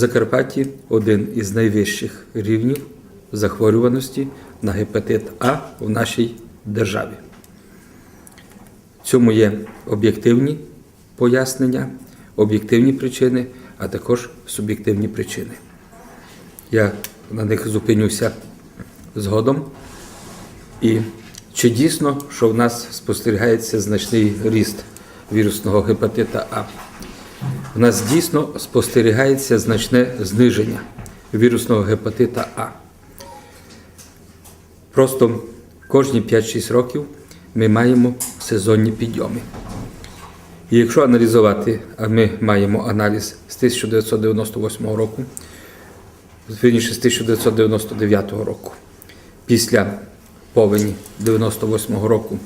Закарпатті один із найвищих рівнів захворюваності на гепатит А в нашій державі. Цьому є об'єктивні пояснення, об'єктивні причини, а також суб'єктивні причини. Я на них зупинюся згодом. І чи дійсно, що в нас спостерігається значний ріст вірусного гепатита А? В нас дійсно спостерігається значне зниження вірусного гепатита А. Просто кожні 5-6 років ми маємо сезонні підйоми. І якщо аналізувати, а ми маємо аналіз з 1998 року, з 1999 року, після повені 98 року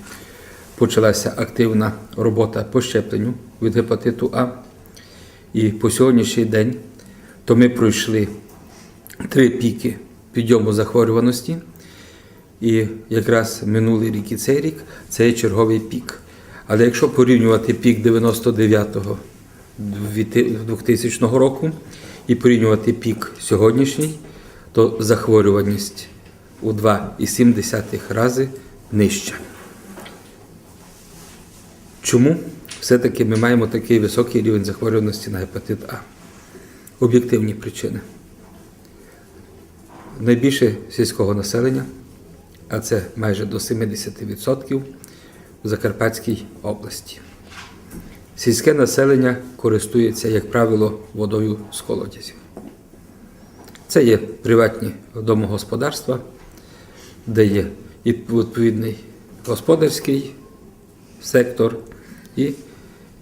почалася активна робота по щепленню від гепатиту А. І по сьогоднішній день то ми пройшли три піки підйому захворюваності. І якраз минулий рік і цей рік це є черговий пік. Але якщо порівнювати пік 99-го 2000 року і порівнювати пік сьогоднішній, то захворюваність у 2,7 рази нижча. Чому все-таки ми маємо такий високий рівень захворюваності на гепатит А? Об'єктивні причини. Найбільше сільського населення, а це майже до 70% в Закарпатській області. Сільське населення користується, як правило, водою з колодязів. Це є приватні домогосподарства, де є відповідний господарський сектор, і,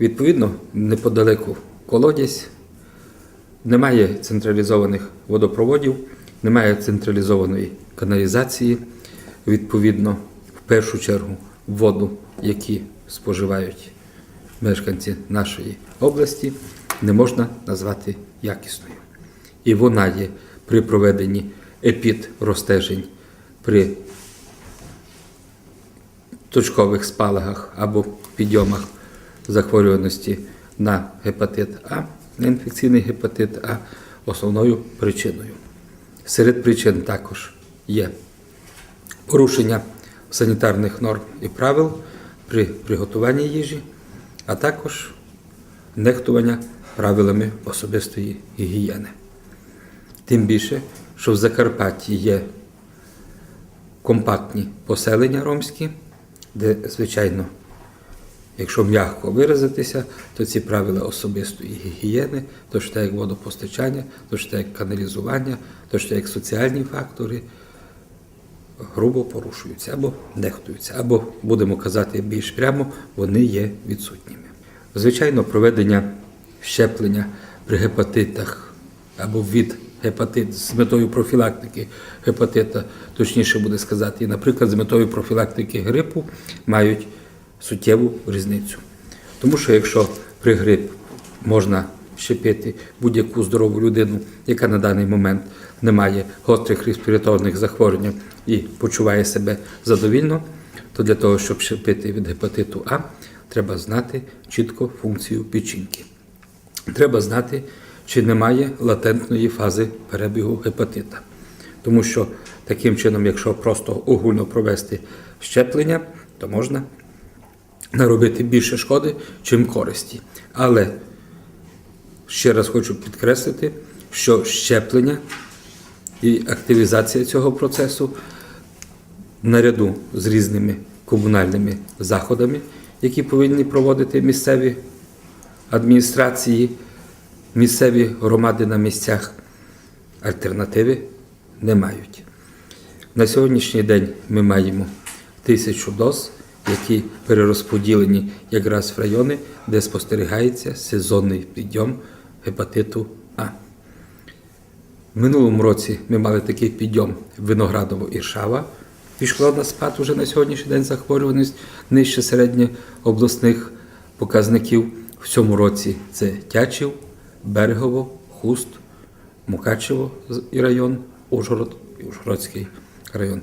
відповідно, неподалеку колодязь, немає централізованих водопроводів, немає централізованої каналізації. Відповідно, в першу чергу воду, які споживають мешканці нашої області, не можна назвати якісною. І вона є при проведенні епід-розстежень, при точкових спалахах або підйомах захворюваності на гепатит А, на інфекційний гепатит А основною причиною. Серед причин також є порушення санітарних норм і правил при приготуванні їжі, а також нехтування правилами особистої гігієни. Тим більше, що в Закарпатті є компактні поселення ромські, де, звичайно, якщо м'яко виразитися, то ці правила особистої гігієни, то так як водопостачання, то так як каналізування, то ж як соціальні фактори грубо порушуються або нехтуються, або, будемо казати більш прямо, вони є відсутніми. Звичайно, проведення щеплення при гепатитах або від гепатит з метою профілактики гепатита, точніше буде сказати, і, наприклад, з метою профілактики грипу мають суттєву різницю. Тому що якщо при грип можна щепити будь-яку здорову людину, яка на даний момент не має гострих респіраторних захворювань і почуває себе задовільно, то для того, щоб щепити від гепатиту А, треба знати чітко функцію печінки. Треба знати, чи немає латентної фази перебігу гепатита. Тому що таким чином, якщо просто огульно провести щеплення, то можна наробити більше шкоди, чим користі. Але ще раз хочу підкреслити, що щеплення і активізація цього процесу наряду з різними комунальними заходами, які повинні проводити місцеві адміністрації, місцеві громади на місцях, альтернативи не мають. На сьогоднішній день ми маємо тисячу доз, які перерозподілені якраз в райони, де спостерігається сезонний підйом гепатиту А. В минулому році ми мали такий підйом Виноградово і Шава. Пішло на спад уже на сьогоднішній день захворюваність нижче середньообласних показників. В цьому році це Тячів, Берегово, Хуст, Мукачево і район, Ужгород і Ужгородський район.